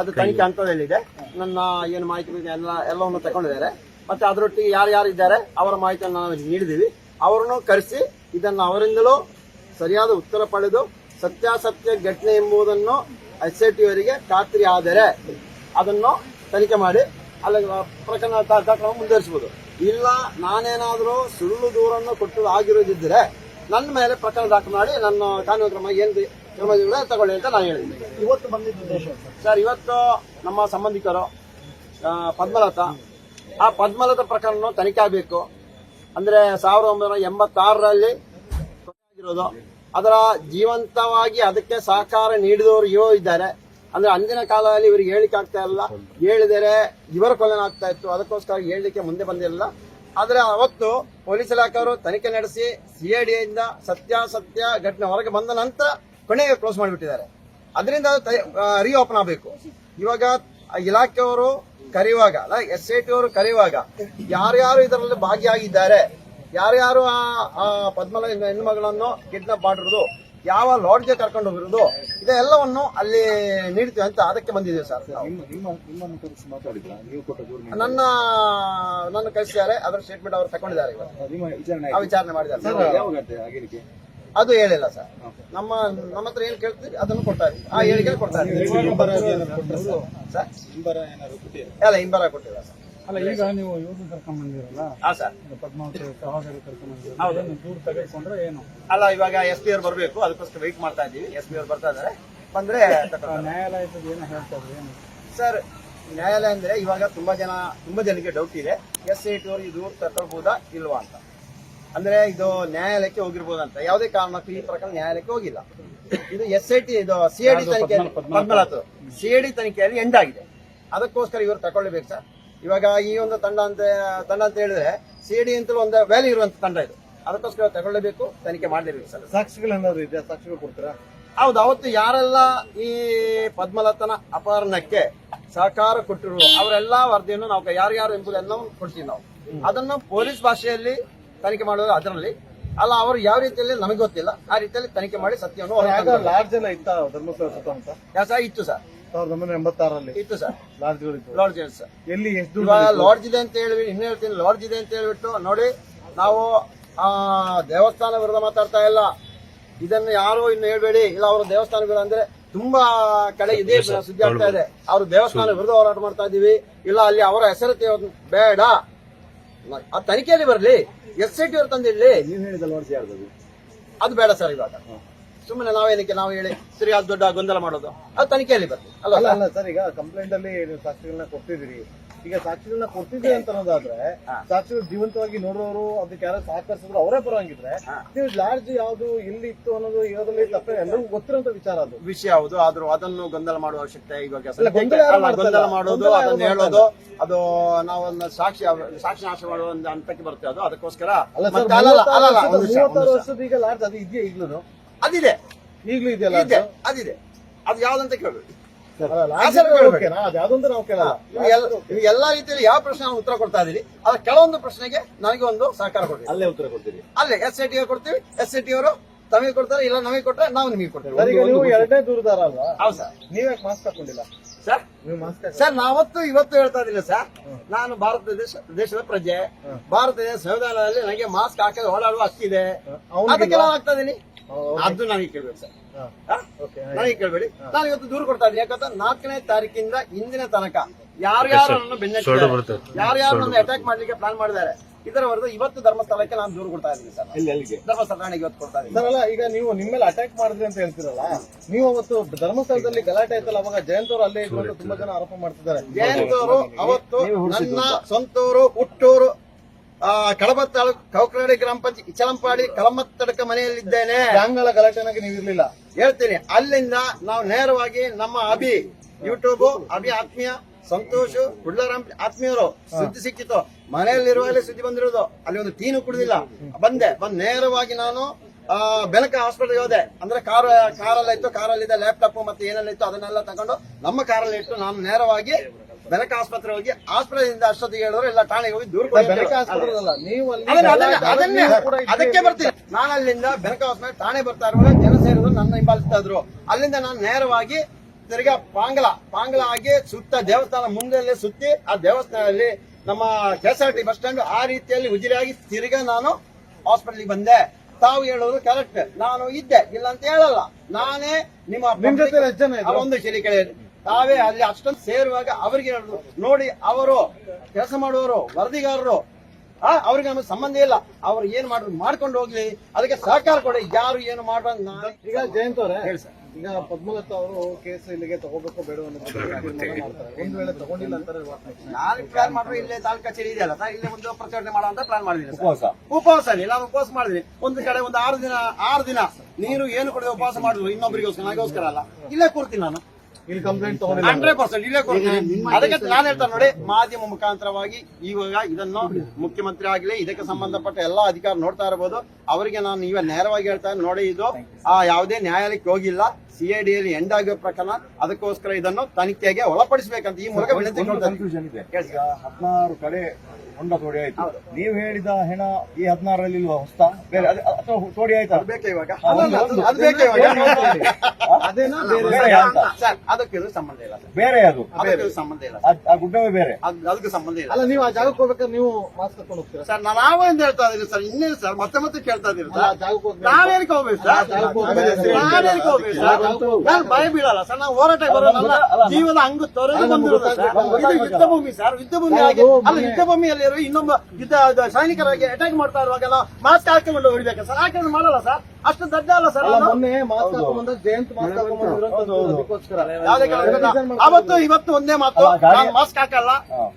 ಅದು ತನಿಖೆ ಹಂತದಲ್ಲಿದೆ. ನನ್ನ ಏನು ಮಾಹಿತಿ ಬೇಕು ಎಲ್ಲ ಎಲ್ಲವನ್ನು ತಗೊಂಡಿದ್ದಾರೆ. ಮತ್ತೆ ಅದರೊಟ್ಟಿಗೆ ಯಾರು ಯಾರು ಇದ್ದಾರೆ ಅವರ ಮಾಹಿತಿಯನ್ನು ನಾವು ನೀಡಿದ್ದೀವಿ. ಅವರನ್ನು ಕರೆಸಿ ಇದನ್ನು ಅವರಿಂದಲೂ ಸರಿಯಾದ ಉತ್ತರ ಪಡೆದು ಸತ್ಯಾಸತ್ಯ ಘಟನೆ ಎಂಬುದನ್ನು ಎಸ್ ಐ ಟಿ ಅವರಿಗೆ ಖಾತ್ರಿ ಆದರೆ ಅದನ್ನು ತನಿಖೆ ಮಾಡಿ ಅಲ್ಲಿ ಪ್ರಕರಣ ದಾಖಲೆ ಮುಂದುವರಿಸಬಹುದು. ಇಲ್ಲ ನಾನೇನಾದರೂ ಸುಳ್ಳು ದೂರನ್ನು ಕೊಟ್ಟು ಆಗಿರೋದಿದ್ದರೆ ನನ್ನ ಮೇಲೆ ಪ್ರಕರಣ ದಾಖಲು ಮಾಡಿ ನನ್ನ ಕಾನೂನು ಕ್ರಮ ಏನು ಕ್ರಮಗಳು ತಗೊಳ್ಳಿ ಅಂತ ನಾನು ಹೇಳಿದ್ದೀನಿ ಇವತ್ತು ಬಂದಿದ್ದ ಉದ್ದೇಶ ಸರ್? ಇವತ್ತು ನಮ್ಮ ಸಂಬಂಧಿಕರು ಪದ್ಮಲತ ಪದ್ಮಲತಾ ಆ ಪದ್ಮಲತಾ ಪ್ರಕರಣ ತನಿಖೆ ಆಗಬೇಕು. ಅಂದ್ರೆ ಸಾವಿರದ ಒಂಬೈನೂರ ಎಂಬತ್ತಾರರಲ್ಲಿ ಆಗಿರೋದು. ಅದರ ಜೀವಂತವಾಗಿ ಅದಕ್ಕೆ ಸಹಕಾರ ನೀಡಿದವರು ಇವರು ಇದ್ದಾರೆ. ಅಂದ್ರೆ ಅಂದಿನ ಕಾಲದಲ್ಲಿ ಇವರಿಗೆ ಹೇಳಿಕೆ ಆಗ್ತಾ ಇಲ್ಲ. ಹೇಳಿದರೆ ಇವರ ಕೊಲೆ ಆಗ್ತಾ ಇತ್ತು. ಅದಕ್ಕೋಸ್ಕರ ಹೇಳಲಿಕ್ಕೆ ಮುಂದೆ ಬಂದಿಲ್ಲ ಆದ್ರೆ ಅವತ್ತು ಪೊಲೀಸ್ ಇಲಾಖೆಯವರು ತನಿಖೆ ನಡೆಸಿ ಸಿಐಡಿಯಿಂದ ಸತ್ಯಾಸತ್ಯ ಘಟನೆ ಹೊರಗೆ ಬಂದ ನಂತರ ಕೊನೆಗೆ ಕ್ಲೋಸ್ ಮಾಡಿಬಿಟ್ಟಿದ್ದಾರೆ. ಅದರಿಂದ ರಿಓಪನ್ ಆಗಬೇಕು. ಇವಾಗ ಇಲಾಖೆಯವರು ಕರೆಯುವಾಗ ಎಸ್ ಐ ಟಿ ಅವರು ಕರೆಯುವಾಗ ಯಾರ್ಯಾರು ಇದರಲ್ಲಿ ಭಾಗಿಯಾಗಿದ್ದಾರೆ ಯಾರ್ಯಾರು ಆ ಪದ್ಮಲ ಹೆಣ್ಣುಮಗಳನ್ನು ಕಿಡ್ನಾಪ್ ಮಾಡಿರೋದು ಯಾವ ಲಾಡ್ಜ್ಗೆ ಕರ್ಕೊಂಡು ಹೋಗಿರೋದು ಇದೆಲ್ಲವನ್ನು ಅಲ್ಲಿ ನೀಡ್ತೀವಿ ಅಂತ ಅದಕ್ಕೆ ಬಂದಿದ್ದೀವಿ ಸರ್ ನನ್ನ ನನ್ನ ಕಳಿಸಿದ್ದಾರೆ ಅದರ ಸ್ಟೇಟ್ಮೆಂಟ್ ಅವರು ತಗೊಂಡಿದ್ದಾರೆ ವಿಚಾರಣೆ ಮಾಡಿದ್ದಾರೆ. ಅದು ಹೇಳಿಲ್ಲ ಸರ್. ನಮ್ಮ ನಮ್ಮ ಹತ್ರ ಏನ್ ಕೇಳ್ತೀವಿ ಅದನ್ನು ಕೊಡ್ತಾರೆ ಆ ಹೇಳಿಕೆ ಕೊಡ್ತಾರೆ? ಎಲ್ಲ ಹಿಂಬರ ಕೊಟ್ಟಿಲ್ಲ ಸರ್. ಅಲ್ಲ ಈಗ ನೀವು ಇವ್ರನ್ನ ಕರ್ಕೊಂಡ್ ಬಂದಿರಲ್ಲ ಹಾ ಸರ್. ಪದ್ಮಾವತಿ ಸಹೋದರಿ ಕರ್ಕೊಂಡ್ ಬಂದಿರಲ್ಲ ದೂರ ತೆಗೆದುಕೊಂಡ್ರೆ ಏನು? ಅಲ್ಲ ಇವಾಗ ಎಸ್ ಪಿ ಅವ್ರು ಬರಬೇಕು ಅದಕ್ಕೋಸ್ಕರ ವೆಯ್ಟ್ ಮಾಡ್ತಾ ಇದ್ದೀವಿ. ಎಸ್ ಪಿ ಅವ್ರು ಬರ್ತಾ ಇದಾರೆ ಬಂದ್ರೆ. ನ್ಯಾಯಾಲಯದ ಏನು ಹೇಳ್ತಾರೆ ಏನು? ಸರ್ ನ್ಯಾಯಾಲಯ ಅಂದ್ರೆ ಇವಾಗ ತುಂಬಾ ಜನ ತುಂಬಾ ಜನಕ್ಕೆ ಡೌಟ್ ಇದೆ. ಎಸ್ ಐ ಟಿ ಅವರು ಇದು ತಗೊಳ್ಬಹುದಾ ಇಲ್ವಾ ಅಂತ. ಅಂದ್ರೆ ಇದು ನ್ಯಾಯಾಲಯಕ್ಕೆ ಹೋಗಿರ್ಬೋದಂತ. ಯಾವುದೇ ಕಾರಣಕ್ಕೂ ಈ ಪ್ರಕರಣ ನ್ಯಾಯಾಲಯಕ್ಕೆ ಹೋಗಿಲ್ಲ. ಇದು ಎಸ್ ಐ ಟಿ ಇದು ಸಿ ಐ ಡಿ ಯಾರ್ದು? ತನಿಖೆಯಲ್ಲಿ ಪದ್ಮ- ಪದ್ಮನಾಥ್ ಸಿ ಐ ಡಿ ತನಿಖೆಯಲ್ಲಿ ಎಂಡ್ ಆಗಿದೆ ಅದಕ್ಕೋಸ್ಕರ ಇವರು ತಗೊಳ್ಬೇಕು ಸರ್. ಇವಾಗ ಈ ಒಂದು ತಂಡ ಅಂತ ತಂಡ ಅಂತ ಹೇಳಿದ್ರೆ ಸಿ ಐ ಡಿ ಅಂತಲೂ ಒಂದು ವ್ಯಾಲ್ಯೂ ಇರುವಂತ ತಂಡ ಇದು. ಅದಕ್ಕೋಸ್ಕರ ತಗೊಳ್ಳಬೇಕು ತನಿಖೆ ಮಾಡಲೇಬೇಕು ಸರ್. ಸಾಕ್ಷಿಗಳೇನಾದ್ರು ಇದೆಯಾ? ಸಾಕ್ಷಿಗಳು ಕೊಡ್ತೀರಾ? ಹೌದು ಅವತ್ತು ಯಾರೆಲ್ಲ ಈ ಪದ್ಮಲತನ ಅಪಹರಣಕ್ಕೆ ಸಹಕಾರ ಕೊಟ್ಟಿರು ಅವರೆಲ್ಲಾ ವರದಿಯನ್ನು ನಾವು ಯಾರ್ಯಾರು ಎಂಬುದನ್ನು ಕೊಡ್ತೀವಿ ನಾವು. ಅದನ್ನು ಪೊಲೀಸ್ ಭಾಷೆಯಲ್ಲಿ ತನಿಖೆ ಮಾಡೋದು ಅದರಲ್ಲಿ. ಅಲ್ಲ ಅವರು ಯಾವ ರೀತಿಯಲ್ಲಿ ನಮಗೆ ಗೊತ್ತಿಲ್ಲ. ಆ ರೀತಿಯಲ್ಲಿ ತನಿಖೆ ಮಾಡಿ ಸತ್ಯವನ್ನು. ಲಾಡ್ಜ್ ಎಲ್ಲ ಇತ್ತ ಧರ್ಮಸ್ಥಳ ಸುತ್ತಮುತ್ತ? ಸರ್? ಇತ್ತು ಸರ್. ಸಾವಿರದ ಒಂಬೈನೂರ ಎಂಬತ್ತಾರಲ್ಲಿ ಇತ್ತು ಸರ್. ಲಾಡ್ಜ್ಗಳಿತ್ತು lodge sir. ಎಲ್ಲಿ ಎಷ್ಟು ಲಾಡ್ಜ್ ಇದೆ ಅಂತ ಹೇಳಿ ಇನ್ನು ಹೇಳ್ತೀನಿ. ಲಾಡ್ಜ್ ಇದೆ ಅಂತ ಹೇಳ್ಬಿಟ್ಟು ನೋಡಿ ನಾವು ಆ ದೇವಸ್ಥಾನ ವಿರುದ್ಧ ಮಾತಾಡ್ತಾ ಇಲ್ಲ. ಇದನ್ನು ಯಾರು ಇನ್ನು ಹೇಳ್ಬೇಡಿ. ಇಲ್ಲ ಅವರು ದೇವಸ್ಥಾನ ವಿರುದ್ಧ ಅಂದ್ರೆ ತುಂಬಾ ಕಡೆ ಇದೇ ಸುದ್ದಿ ಆಗ್ತಾ ಇದೆ. ಅವರು ದೇವಸ್ಥಾನ ವಿರುದ್ಧ ಹೋರಾಟ ಮಾಡ್ತಾ ಇದೀವಿ ಇಲ್ಲ ಅಲ್ಲಿ ಅವರ ಹೆಸರು ಬೇಡ. ಆ ತನಿಖೆಯಲ್ಲಿ ಬರಲಿ ಎಸ್ ಐ ಟಿ ಅವ್ರು ತಂದಿಡ್ಲಿ ನೀವು ಹೇಳಿದಲ್ಲ ಲಾಡ್ಜ್ ಯಾರ್ದು ಅದು ಬೇಡ ಸರ್ ಇವಾಗ. ಸುಮ್ಮನೆ ನಾವೇನಕ್ಕೆ ನಾವು ಹೇಳಿ ಸರಿ ಅದು ದೊಡ್ಡ ಗೊಂದಲ ಮಾಡೋದು. ಅದು ತನಿಖೆಯಲ್ಲಿ ಬರಲಿ ಅಲ್ಲ ಅಲ್ಲ ಸರ್? ಅಲ್ಲ ಸರ್ ಈಗ ಕಂಪ್ಲೇಂಟ್ ಅಲ್ಲಿ ಸಾಕ್ಷಿಗಳನ್ನ ಕೊಡ್ತಿದ್ದೀರಿ ಈಗ ಸಾಕ್ಷಿಗಳನ್ನ ಕೊಡ್ತಿದ್ದೀರಿ ಅಂತ ಅನ್ನೋದಾದ್ರೆ. ಸಾಕ್ಷಿಗಳು ಜೀವಂತವಾಗಿ ನೋಡೋರು ಅದಕ್ಕೆ ಯಾರು ಸಹಕರಿಸಿದ್ರು ಅವರೇ ಪರವಾಗಿದ್ರೆ. ನೀವು ಲಾಡ್ಜ್ ಯಾವ್ದು ಎಲ್ಲಿ ಇತ್ತು ಅನ್ನೋದು ಇರೋದ್ರಲ್ಲಿ ತಪ್ಪೇ ಎಲ್ಲರಿಗೂ ಗೊತ್ತಿರೋಂತ ವಿಚಾರ ಅದು. ವಿಷಯ ಹೌದು ಆದ್ರೂ ಅದನ್ನು ಗೊಂದಲ ಮಾಡುವ ಅವಶ್ಯಕತೆ ಇವಾಗ ಗೊಂದಲ? ಮಾಡೋದು ಅದನ್ನ ಹೇಳೋದು ಅದು ನಾವೊಂದು ಸಾಕ್ಷಿ ಸಾಕ್ಷಿ ನಾಶ ಮಾಡುವ ಒಂದು ಹಂತಕ್ಕೆ ಬರ್ತೇವೆ ಅದು. ಅದಕ್ಕೋಸ್ಕರ ಮೂವತ್ತಾರು ವರ್ಷದ ಈಗ ಲಾಡ್ಜ್ ಅದು ಇದೆಯಾ ಈಗ್ಲೂ ಅದಿದೆ. ಈಗ್ಲೂ ಇದೆಯಲ್ಲ ಇದೆ ಅದಿದೆ. ಅದು ಯಾವ್ದಂತ ಕೇಳಬೇಕು ನಾವು ನೀವು ಎಲ್ಲಾ ರೀತಿಯಲ್ಲಿ ಯಾವ ಪ್ರಶ್ನೆ ಉತ್ತರ ಕೊಡ್ತಾ ಇದೀರಿ ಅದ್ರ ಕೆಲವೊಂದು ಪ್ರಶ್ನೆಗೆ ನನಗೆ ಒಂದು ಸಹಕಾರ ಕೊಡಿ ಅಲ್ಲೇ ಉತ್ತರ ಕೊಡ್ತೀರಿ. ಅಲ್ಲೇ ಎಸ್ ಐ ಟಿ ಕೊಡ್ತೀವಿ ಎಸ್ ಐ ಟಿ ಅವರು ತಮಗೆ ಕೊಡ್ತಾರೆ ಇಲ್ಲ ನಮಗೆ ಕೊಟ್ರೆ ನಾವು ನಿಮಗೆ ಕೊಡ್ತೇವೆ. ನೀವೇ ನೀವು ಎರಡನೇ ದೂರದಾರ ಅಲ್ವಾ? ಹೌದು ಸರ್. ನೀವ್ಯಾಕೆ ಮಾಸ್ಕ್ ಹಾಕೊಂಡಿಲ್ಲ? ಸರ್? ನೀವು ಸರ್ ನಾವತ್ತು ಇವತ್ತು ಹೇಳ್ತಾ ಇದ್ದೀನಿ ಸರ್. ನಾನು ಭಾರತ ದೇಶ ದೇಶದ ಪ್ರಜೆ. ಭಾರತ ದೇಶ ಸಂವಿಧಾನದಲ್ಲಿ ನನಗೆ ಮಾಸ್ಕ್ ಹಾಕಲು ಓಡಾಡುವ ಹಕ್ಕಿದೆ. ಅದಕ್ಕೆ ನಾನು ಹಾಕ್ತಾ ಇದೀನಿ ಅದು ನನಗೆ ಕೇಳ್ಬೇಕು ಸರ್. ಹಾ? ಓಕೆ ನನಗೆ ಕೇಳಬೇಡಿ. ನಾನು ಇವತ್ತು ದೂರ ಕೊಡ್ತಾ ಇದ್ದೀನಿ. ಯಾಕಂದ್ರೆ ನಾಲ್ಕನೇ ತಾರೀಕಿಂದ ಇಂದಿನ ತನಕ ಯಾರ್ಯಾರು ನನ್ನ ಯಾರು ಯಾರ್ಯಾರು ನನ್ನ ಅಟ್ಯಾಕ್ ಮಾಡ್ಲಿಕ್ಕೆ ಪ್ಲಾನ್ ಮಾಡಿದ್ದಾರೆ ಇದರ ಹೊರತು ಇವತ್ತು ಧರ್ಮಸ್ಥಳಕ್ಕೆ ನಾನು ದೂರು ಕೊಡ್ತಾ ಇದ್ದೀನಿ ಸರ್. ಧರ್ಮಸ್ಥಳ ಠಾಣೆಗೆ ಇವತ್ತು ಕೊಡ್ತಾ ಇದ್ದೀನಿ. ಸರ್ ಅಲ್ಲ ಈಗ ನೀವು ನಿಮ್ಮ ಮೇಲೆ ಅಟ್ಯಾಕ್ ಮಾಡಿದ್ರಿ ಅಂತ ಹೇಳ್ತಿರಲ್ಲ ನೀವು ಅವತ್ತು ಧರ್ಮಸ್ಥಳದಲ್ಲಿ ಗಲಾಟೆ ಆಯ್ತಲ್ಲ ಅವಾಗ ಜಯಂತ್ ಅವರು ಅಲ್ಲೇ ಇದ್ರು ಅಂತ ತುಂಬಾ ಜನ ಆರೋಪ ಮಾಡ್ತಿದ್ದಾರೆ. ಜಯಂತ್ ಅವರು ಅವತ್ತು ನನ್ನ ಸ್ವಂತೂರು ಹುಟ್ಟೂರು ಆ, ಕಡಬ ತಾಲೂಕು ಕೌಕರಡಿ ಗ್ರಾಮ ಪಂಚಾಯತ್ ಇಚಲಂಪಾಡಿ ಕಳಮತ್ತಡಕ ಮನೆಯಲ್ಲಿದ್ದೇನೆ. ಅಂಗಳ ಗಲಾಟೆನಾಗ ನೀವು ಇರ್ಲಿಲ್ಲ ಹೇಳ್ತೀನಿ ಅಲ್ಲಿಂದ ನಾವು ನೇರವಾಗಿ ನಮ್ಮ ಅಭಿ ಯೂಟ್ಯೂಬ್ ಅಭಿ ಆತ್ಮೀಯ ಸಂತೋಷ್ ಕುಡ್ಲರಾಮ್ ಆತ್ಮೀಯರು ಸುದ್ದಿ ಸಿಕ್ಕಿತ್ತು. ಮನೆಯಲ್ಲಿರುವಾಗಲೇ ಸುದ್ದಿ ಬಂದಿರೋದು. ಅಲ್ಲಿ ಒಂದು ಟೀನು ಕುಡಿದಿಲ್ಲ. ಬಂದೆ. ಬಂದ್ ನೇರವಾಗಿ ನಾನು ಬೆನಕ ಹಾಸ್ಪಿಟಲ್ ಹೋದೆ. ಅಂದ್ರೆ ಕಾರ್ ಕಾರಲ್ಲ ಇತ್ತು ಕಾರಲ್ಲಿದ್ದ ಲ್ಯಾಪ್ಟಾಪ್ ಮತ್ತೆ ಏನೆಲ್ಲ ಇತ್ತು ಅದನ್ನೆಲ್ಲ ತಗೊಂಡು ನಮ್ಮ ಕಾರಲ್ಲಿ ಇಟ್ಟು ನಾನು ನೇರವಾಗಿ ಬೆನಕ ಆಸ್ಪತ್ರೆ ಹೋಗಿ ಆಸ್ಪತ್ರೆಯಿಂದ ಅಷ್ಟೊತ್ತಿಗೆ ಹೇಳಿದ್ರೆ ಇಲ್ಲ ಠಾಣೆಗೆ ಹೋಗಿ ದೂರ. ಅದಕ್ಕೆ ಬರ್ತೀನಿ. ನಾನು ಅಲ್ಲಿಂದ ಬೆಳಕ ಆಸ್ಪತ್ರೆ ಠಾಣೆ ಬರ್ತಾ ಇರುವಾಗ ಜನ ಸೇರಿದ್ರು ನನ್ನ ಹಿಂಬಾಲಿಸ್ತಾ ಇದ್ರು. ಅಲ್ಲಿಂದ ನಾನು ನೇರವಾಗಿ ತಿರ್ಗಾ ಪಾಂಗಲ ಪಾಂಗಲ ಆಗಿ ಸುತ್ತ ದೇವಸ್ಥಾನ ಮುಂದೆ ಸುತ್ತಿ ಆ ದೇವಸ್ಥಾನದಲ್ಲಿ ನಮ್ಮ K S R T bus stand ಆ ರೀತಿಯಲ್ಲಿ ಉಜಿರಿಯಾಗಿ ತಿರ್ಗಾ ನಾನು ಹಾಸ್ಪಿಟಲ್ಗೆ ಬಂದೆ. ತಾವು ಹೇಳೋದು ಕರೆಕ್ಟ್. ನಾನು ಇದ್ದೆ. ಇಲ್ಲ ಅಂತ ಹೇಳಲ್ಲ. ನಾನೇ ನಿಮ್ಮ ಒಂದು ಶರಿ ಕೇಳಿ ತಾವೇ ಅಲ್ಲಿ ಅಷ್ಟೊಂದು ಸೇರುವಾಗ ಅವರಿಗೆ ನೋಡಿ ಅವರು ಕೆಲಸ ಮಾಡುವವರು ವರದಿಗಾರರು ಆ ಅವ್ರಿಗೆ ನಮಗೆ ಸಂಬಂಧ ಇಲ್ಲ. ಅವ್ರು ಏನ್ ಮಾಡಿದ್ರು ಮಾಡ್ಕೊಂಡು ಹೋಗ್ಲಿ. ಅದಕ್ಕೆ ಸಹಕಾರ ಕೊಡಿ. ಯಾರು ಏನು ಮಾಡುವ ಈಗ ಜಯಂತ್ ಅವರೇ ಹೇಳಿ ಸರ್. ಈಗ ಪದ್ಮಲತಾ ಅವರು ಕೇಸ್ ಇಲ್ಲಿಗೆ ತಗೋಬೇಕು ಬೇಡ ಒಂದ್ ವೇಳೆ ತಗೊಂಡಿಲ್ಲ ಅಂತಾರೆ? ನಾನು ಪ್ಲಾನ್ ಮಾಡ್ರೆ ಇಲ್ಲೇ ತಾಲೂಕು ಕಚೇರಿ ಇದೆಯಲ್ಲ ಸರ್ ಇಲ್ಲೇ ಒಂದು ಪ್ರಚಾರಣೆ ಮಾಡೋ ಅಂತ ಪ್ಲಾನ್ ಮಾಡಿದೀನಿ ಸರ್. ಉಪವಾಸ? ಉಪವಾಸ ಇಲ್ಲ ಉಪವಾಸ ಮಾಡಿದೀನಿ ಒಂದು ಕಡೆ ಒಂದು ಆರು ದಿನ ಆರು ದಿನ ನೀರು ಏನು ಕೊಡದೆ ಉಪವಾಸ ಮಾಡಿದ್ರು ಇನ್ನೊಬ್ಬರಿಗೋಸ್ಕರ ನನಗೋಸ್ಕರ ಅಲ್ಲ. ಇಲ್ಲೇ ಕೂರ್ತೀನಿ ನಾನು. ಇಲ್ಲಿ ಕಂಪ್ಲೇಂಟ್ ತಗೊಂಡಿಲ್ಲ. ಹಂಡ್ರೆಡ್ ಪರ್ಸೆಂಟ್ ಇಲ್ಲೇ ಕೊಡ್ತೀನಿ. ಅದಕ್ಕೆ ನಾನು ಹೇಳ್ತಾರೆ ನೋಡಿ ಮಾಧ್ಯಮ ಮುಖಾಂತರವಾಗಿ ಇವಾಗ ಇದನ್ನು ಮುಖ್ಯಮಂತ್ರಿ ಆಗಲಿ ಇದಕ್ಕೆ ಸಂಬಂಧಪಟ್ಟ ಎಲ್ಲಾ ಅಧಿಕಾರ ನೋಡ್ತಾ ಇರಬಹುದು ಅವರಿಗೆ ನಾನು ಇವಾಗ ನೇರವಾಗಿ ಹೇಳ್ತಾ ನೋಡಿ ಇದು ಆ ಯಾವುದೇ ನ್ಯಾಯಾಲಯಕ್ಕೆ ಹೋಗಿಲ್ಲ. ಸಿಐಡಿಯಲ್ಲಿ ಎಂಡ್ ಆಗಿರೋ ಪ್ರಕರಣ ಅದಕ್ಕೋಸ್ಕರ ಇದನ್ನು ತನಿಖೆಗೆ ಒಳಪಡಿಸಬೇಕಂತ ಈ ಮೂಲಕ ವಿನಂತಿ ಕನ್ಫ್ಯೂಷನ್ ಇದೆ. ಈಗ ಹದಿನಾರು ಕಡೆ ಹೊಂಡ ತೋಡಿ ಆಯ್ತು. ನೀವು ಹೇಳಿದ ಹೆಣ ಈ ಹದಿನಾರರಲ್ಲಿ ಇಲ್ವಾ ಹೊಸ್ತಾ? ಬೇರೆ ಅದು- ಅಥವಾ ತೋಡಿ ಆಯ್ತಾ? ಅದು ಬೇಕೇ ಇವಾಗ? ಅದು- ಬೇಕೇ ಇವಾಗ? ಅದೇನಾ ಬೇರೆ ಅಂತ. ಸರ್ ಅದಕ್ಕೆ ಸಂಬಂಧ ಇಲ್ಲ ಸರ್. ಬೇರೆ ಅದು ಅದಕ್ಕೆ ಸಂಬಂಧ ಇಲ್ಲ ಆ ಗುಡ್ಡವೇ ಬೇರೆ? ಅದ್- ಅದಕ್ಕೆ ಸಂಬಂಧ ಇಲ್ಲ. ಅಲ್ಲ ನೀವು ಆ ಜಾಗಕ್ಕೆ ಹೋಗ್ಬೇಕಾದ್ರೆ ನೀವು ಮಾಸ್ಕ್ ಹಾಕೊಂಡು ಹೋಗ್ತೀರಾ? ಸರ್ ನಾನು ನಾವೇಂದ ಹೇಳ್ತಾ ಇದೀನಿ ಸರ್. ಇನ್ನೇನು ಸರ್? ಮತ್ತೆ ಮತ್ತೆ ಕೇಳ್ತಾ ಆ ಸರ್. ನಾವೇನಕ್ಕೆ ಹೋಗ್ಬೇಕು. ಸರ್. ನಾವೇನಕ್ಕೆ ಹೋಗ್ಬೇಕು ಸರ್? ನಾನು ಭಯ ಬೀಳಲ್ಲ ಸರ್ ನಾವು ಹೋರಾಟ ಬರೋನಲ್ಲ ಜೀವನ ಹಂಗ ತೊರೆದು ಬಂದಿರೋದು ಸರ್. ಇದು ಯುದ್ಧ ಭೂಮಿ ಸರ್ ಯುದ್ಧ ಭೂಮಿ ಆಗಿ ಅಲ್ಲ ಯುದ್ಧ ಭೂಮಿಯಲ್ಲಿರೋ ಇನ್ನೊಬ್ಬ ಯುದ್ಧ ಸೈನಿಕರಾಗಿ ಅಟ್ಯಾಕ್ ಮಾಡ್ತಾ ಇರುವಾಗೆಲ್ಲ ಮಾಸ್ಕ್ ಹಾಕೊಂಡು ಹೊಡಿಬೇಕು ಸರ್. ಹಾಕೊಂಡು ಮಾಡಲ್ಲ ಸರ್. ಅಷ್ಟು ದಡ್ಡ ಅಲ್ಲ ಸರ್ ಮೊನ್ನೆ ಬಂದಾಗ ಜಯಂತ್ ಮಾಡ್ಕೊಂಡು ಅವತ್ತು ಇವತ್ತು ಒಂದೇ ಮಾತು. ನಾನು ಮಾಸ್ಕ್ ಹಾಕಲ್ಲ.